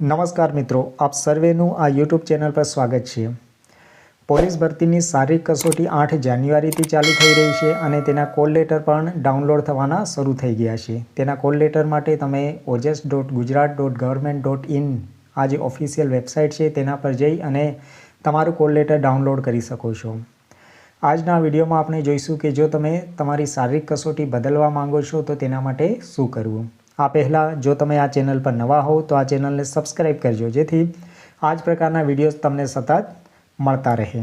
નમસ્કાર મિત્રો, આપ સર્વેનું આ યુટ્યુબ ચેનલ પર સ્વાગત છે. પોલીસ ભરતીની શારીરિક કસોટી આઠ જાન્યુઆરીથી ચાલુ થઈ રહી છે અને તેના કોલ લેટર પણ ડાઉનલોડ થવાના શરૂ થઈ ગયા છે. તેના કોલ લેટર માટે તમે Ojas dot Gujarat dot government dot in આ જે ઓફિશિયલ વેબસાઇટ છે તેના પર જઈ અને તમારું કોલ લેટર ડાઉનલોડ કરી શકો છો. આજના વિડીયોમાં આપણે જોઈશું કે જો તમે તમારી શારીરિક કસોટી બદલવા માંગો છો તો તેના માટે શું કરવું? આ પહેલાં જો તમે આ ચેનલ પર નવા હોવ તો આ ચેનલને સબસ્ક્રાઈબ કરજો, જેથી આ જ પ્રકારના વિડીયોઝ તમને સતત મળતા રહે.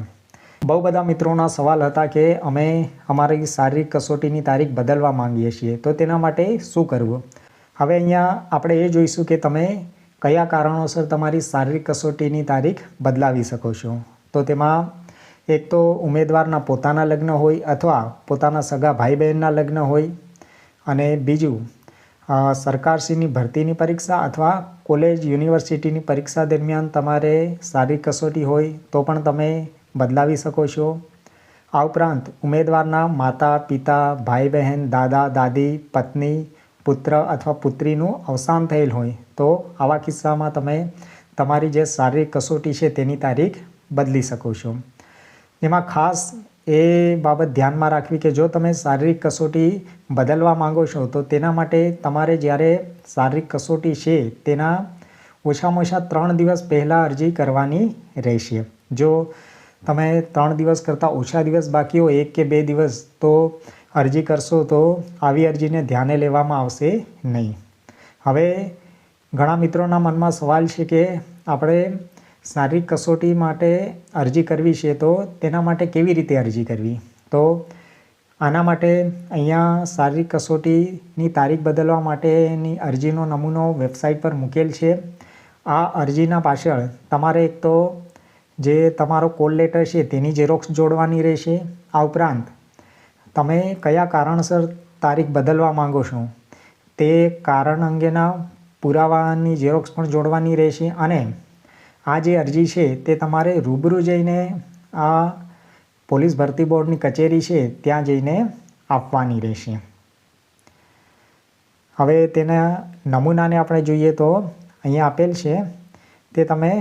બહુ બધા મિત્રોના સવાલ હતા કે અમે અમારી શારીરિક કસોટીની તારીખ બદલવા માંગીએ છીએ, તો તેના માટે શું કરવું? હવે અહીંયા આપણે એ જોઈશું કે તમે કયા કારણોસર તમારી શારીરિક કસોટીની તારીખ બદલાવી શકો છો. તો તેમાં એક તો ઉમેદવારના પોતાના લગ્ન હોય અથવા પોતાના સગા ભાઈ બહેનના લગ્ન હોય અને બીજું સરકારશ્રીની ભરતીની પરીક્ષા અથવા કોલેજ, યુનિવર્સિટીની પરીક્ષા દરમિયાન તમારે શારીરિક કસોટી હોય તો પણ તમે બદલાવી શકો છો. આ ઉપરાંત ઉમેદવારના માતા, પિતા, ભાઈ બહેન, દાદા, દાદી, પત્ની, પુત્ર અથવા પુત્રીનું અવસાન થયેલ હોય તો આવા કિસ્સામાં તમે તમારી જે શારીરિક કસોટી છે તેની તારીખ બદલી શકો છો. એમાં ખાસ એ બાબત ધ્યાનમાં રાખવી કે જો તમે શારીરિક કસોટી બદલવા માંગો છો, તો તેના માટે તમારે જ્યારે શારીરિક કસોટી છે, તેના ઓછામાં ઓછા ત્રણ દિવસ પહેલાં અરજી કરવાની રહેશે. જો તમે ત્રણ દિવસ કરતાં ઓછા દિવસ બાકી હોય, એક કે બે દિવસ, તો અરજી કરશો, તો આવી અરજીને ધ્યાને લેવામાં આવશે નહીં. હવે ઘણા મિત્રોના મનમાં સવાલ છે કે આપણે શારીરિક કસોટી માટે અરજી કરવી છે તો તેના માટે કેવી રીતે અરજી કરવી? તો આના માટે અહીંયા શારીરિક કસોટીની તારીખ બદલવા માટેની અરજીનો નમૂનો વેબસાઇટ પર મૂકેલ છે. આ અરજીના પાછળ તમારે એક તો જે તમારો કોલ લેટર છે તેની ઝેરોક્ષ જોડવાની રહેશે. આ ઉપરાંત તમે કયા કારણસર તારીખ બદલવા માંગો છો તે કારણ અંગેના પુરાવાની ઝેરોક્ષ પણ જોડવાની રહેશે અને આ જે અરજી છે તે તમારે રૂબરૂ જઈને આ પોલીસ ભરતી બોર્ડની કચેરી છે ત્યાં જઈને આપવાની રહેશે. હવે તેના નમૂનાને આપણે જોઈએ તો અહીંયા આપેલ છે, તે તમે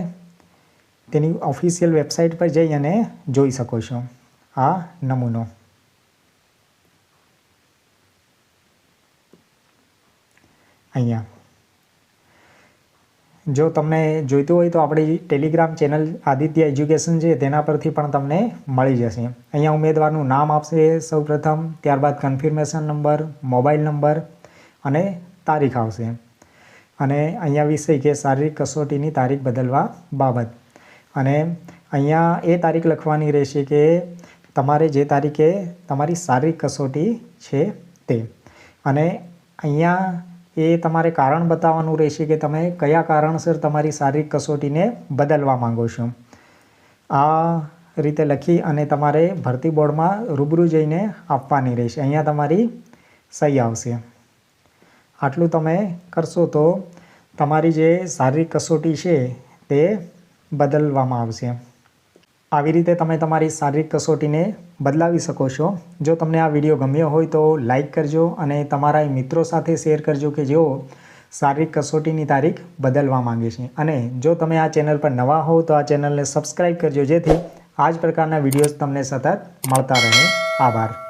તેની ઓફિશિયલ વેબસાઇટ પર જઈ અને જોઈ શકો છો આ નમૂનો. અહીંયા. જો તમને જોઈતું હોય તો આપણી ટેલિગ્રામ ચેનલ આદિત્ય એજ્યુકેશન છે, તેના પરથી પણ તમને મળી જશે. અહીંયા ઉમેદવારનું નામ આપશે સૌપ્રથમ, ત્યારબાદ કન્ફર્મેશન નંબર મોબાઈલ નંબર અને તારીખ આવશે. અને અહીંયા વિષય કે શારીરિક કસોટીની તારીખ બદલવા બાબત. અને અહીંયા એ તારીખ લખવાની રહેશે કે તમારે જે તારીખે તમારી શારીરિક કસોટી છે તે. અને અહીંયા એ તમારે કારણ બતાવવાનું રહેશે કે તમે કયા કારણસર તમારી શારીરિક કસોટીને બદલવા માંગો છો. આ રીતે લખી અને તમારે ભરતી બોર્ડમાં રૂબરૂ જઈને આપવાની રહેશે. અહીંયા તમારી સહી આવશે. આટલું તમે કરશો તો તમારી જે શારીરિક કસોટી છે તે બદલવામાં આવશે. આવી રીતે તમે તમારી શારીરિક કસોટીને બદલાવી શકો છો. જો તમને આ વીડિયો ગમ્યો હોય તો લાઈક કરજો અને તમારા મિત્રો સાથે શેર કરજો કે જેઓ શારીરિક કસોટીની તારીખ બદલવા માંગે છે. અને જો તમે આ ચેનલ પર નવા હો તો આ ચેનલને સબસ્ક્રાઈબ કરજો જેથી આ જ પ્રકારના વિડીયોઝ તમને સતત મળતા રહે. આભાર.